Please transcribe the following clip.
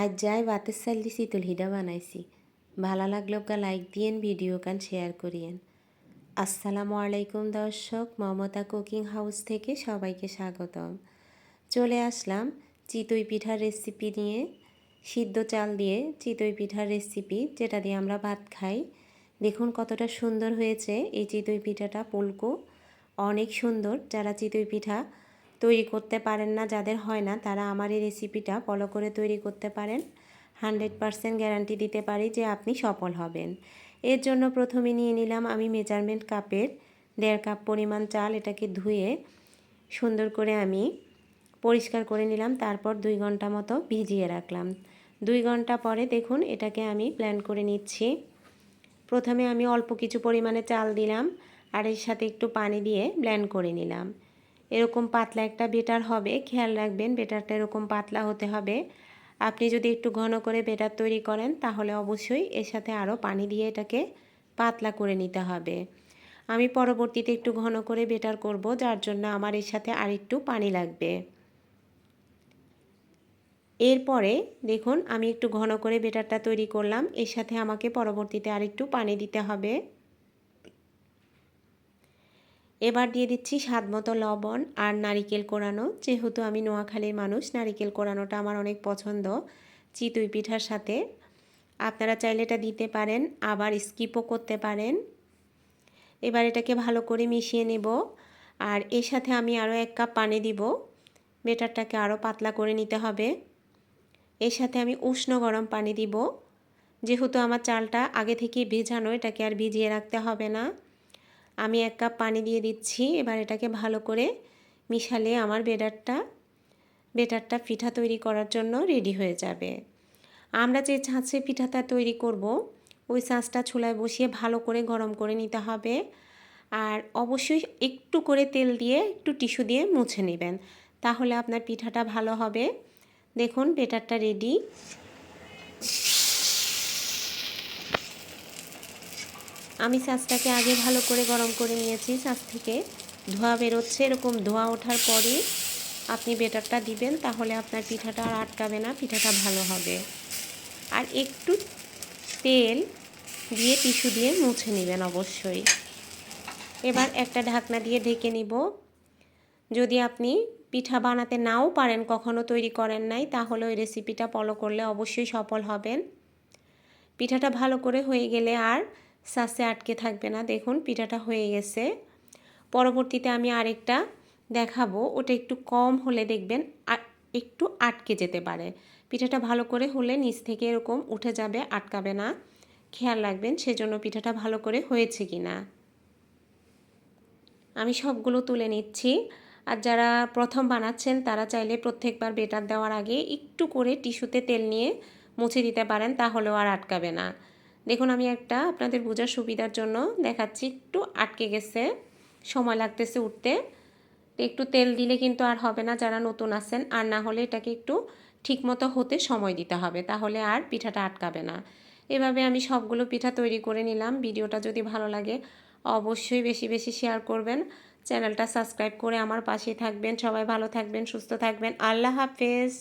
আজ যাই বাতের চাল দি চিতল হিডা বানাইছি। ভালো লাগল লাইক দিয়েন ভিডিও কান শেয়ার করিয়েন। আসসালামু আলাইকুম দর্শক, মমতা কুকিং হাউস থেকে সবাইকে স্বাগতম। চলে আসলাম চিতই পিঠার রেসিপি নিয়ে। সিদ্ধ চাল দিয়ে চিতই পিঠার রেসিপি যেটা দিয়ে আমরা ভাত খাই। দেখুন কতটা সুন্দর হয়েছে এই চিতই পিঠাটা, পুলকো। অনেক সুন্দর, যারা চিতই পিঠা তৈরি করতে পারেন না, যাদের হয় না, তারা আমার এই রেসিপিটা ফলো করে তৈরি করতে পারেন। হানড্রেড পারসেন্ট গ্যারান্টি দিতে পারি যে আপনি সফল হবেন। এর জন্য প্রথমে নিয়ে নিলাম আমি মেজারমেন্ট কাপের দেড় কাপ পরিমাণ চাল, এটাকে ধুয়ে সুন্দর করে আমি পরিষ্কার করে নিলাম, তারপর দুই ঘণ্টা মতো ভিজিয়ে রাখলাম। দুই ঘণ্টা পরে দেখুন, এটাকে আমি প্ল্যান করে নিচ্ছি। প্রথমে আমি অল্প কিছু পরিমাণে চাল দিলাম, আর এর সাথে একটু পানি দিয়ে ব্ল্যান্ড করে নিলাম। এরকম পাতলা একটা বেটার হবে, খেয়াল রাখবেন বেটারটা এরকম পাতলা হতে হবে। আপনি যদি একটু ঘন করে বেটার তৈরি করেন, তাহলে অবশ্যই এর সাথে আরও পানি দিয়ে এটাকে পাতলা করে নিতে হবে। আমি পরবর্তীতে একটু ঘন করে বেটার করব, যার জন্য আমার এর সাথে আর একটু পানি লাগবে। এরপরে দেখুন, আমি একটু ঘন করে বেটারটা তৈরি করলাম, এর সাথে আমাকে পরবর্তীতে আর একটু পানি দিতে হবে। এবার দিয়ে দিচ্ছি স্বাদ মতো লবণ আর নারিকেল কোরানো। যেহেতু আমি নোয়াখালীর মানুষ, নারিকেল কোরানোটা আমার অনেক পছন্দ চিতুই পিঠার সাথে। আপনারা চাইলে এটা দিতে পারেন, আবার স্কিপও করতে পারেন। এবার এটাকে ভালো করে মিশিয়ে নেব আর এর সাথে আমি আরও এক কাপ পানি দিব। বেটারটাকে আরও পাতলা করে নিতে হবে। এর সাথে আমি উষ্ণ গরম পানি দিব। যেহেতু আমার চালটা আগে থেকে ভেজানো, এটাকে আর ভিজিয়ে রাখতে হবে না। আমি এক কাপ পানি দিয়ে দিচ্ছি। এবার এটাকে ভালো করে মিশালে আমার বেটারটা বেটারটা পিঠা তৈরি করার জন্য রেডি হয়ে যাবে। আমরা যে ছাঁচে পিঠাটা তৈরি করব, ওই ছাঁচটা চুলায় বসিয়ে ভালো করে গরম করে নিতে হবে। আর অবশ্যই একটু করে তেল দিয়ে একটু টিস্যু দিয়ে মুছে নেবেন, তাহলে আপনার পিঠাটা ভালো হবে। দেখুন, বেটারটা রেডি। আমি চাষটাকে আগে ভালো করে গরম করে নিয়েছি। চাষ থেকে ধোয়া বেরোচ্ছে। এরকম ধোয়া ওঠার পরে আপনি বেটারটা দিবেন, তাহলে আপনার পিঠাটা আর আটকাবে না, পিঠাটা ভালো হবে। আর একটু তেল দিয়ে টিস্যু দিয়ে মুছে নেবেন অবশ্যই। এবার একটা ঢাকনা দিয়ে ঢেকে নিব। যদি আপনি পিঠা বানাতে নাও পারেন, কখনো তৈরি করেন নাই, তাহলে ওই রেসিপিটা ফলো করলে অবশ্যই সফল হবেন। পিঠাটা ভালো করে হয়ে গেলে আর সাসে আটকে থাকবে না। দেখুন, পিঠাটা হয়ে গেছে। পরবর্তীতে আমি আরেকটা দেখাবো। ওটা একটু কম হলে দেখবেন একটু আটকে যেতে পারে। পিঠাটা ভালো করে হলে নিচ থেকে এরকম উঠে যাবে, আটকাবে না। খেয়াল রাখবেন সেজন্য পিঠাটা ভালো করে হয়েছে কি না। আমি সবগুলো তুলে নিচ্ছি। আর যারা প্রথম বানাচ্ছেন, তারা চাইলে প্রত্যেকবার বেটার দেওয়ার আগে একটু করে টিস্যুতে তেল নিয়ে মুছে দিতে পারেন, তাহলেও আর আটকাবে না। দেখুন, আমি একটা আপনাদের বোঝার সুবিধার জন্য দেখাচ্ছি, একটু আটকে গেছে, সময় লাগতেছে উঠতে। একটু তেল দিলে কিন্তু আর হবে না, যারা নতুন আছেন, আর না হলে এটাকে একটু ঠিকমতো হতে সময় দিতে হবে, তাহলে আর পিঠাটা আটকাবে না। এভাবে আমি সবগুলো পিঠা তৈরি করে নিলাম, ভিডিওটা যদি ভালো লাগে অবশ্যই বেশি বেশি শেয়ার করবেন। চ্যানেলটা সাবস্ক্রাইব করে আমার পাশে থাকবেন, সবাই ভালো থাকবেন, সুস্থ থাকবেন, আল্লাহ হাফেজ।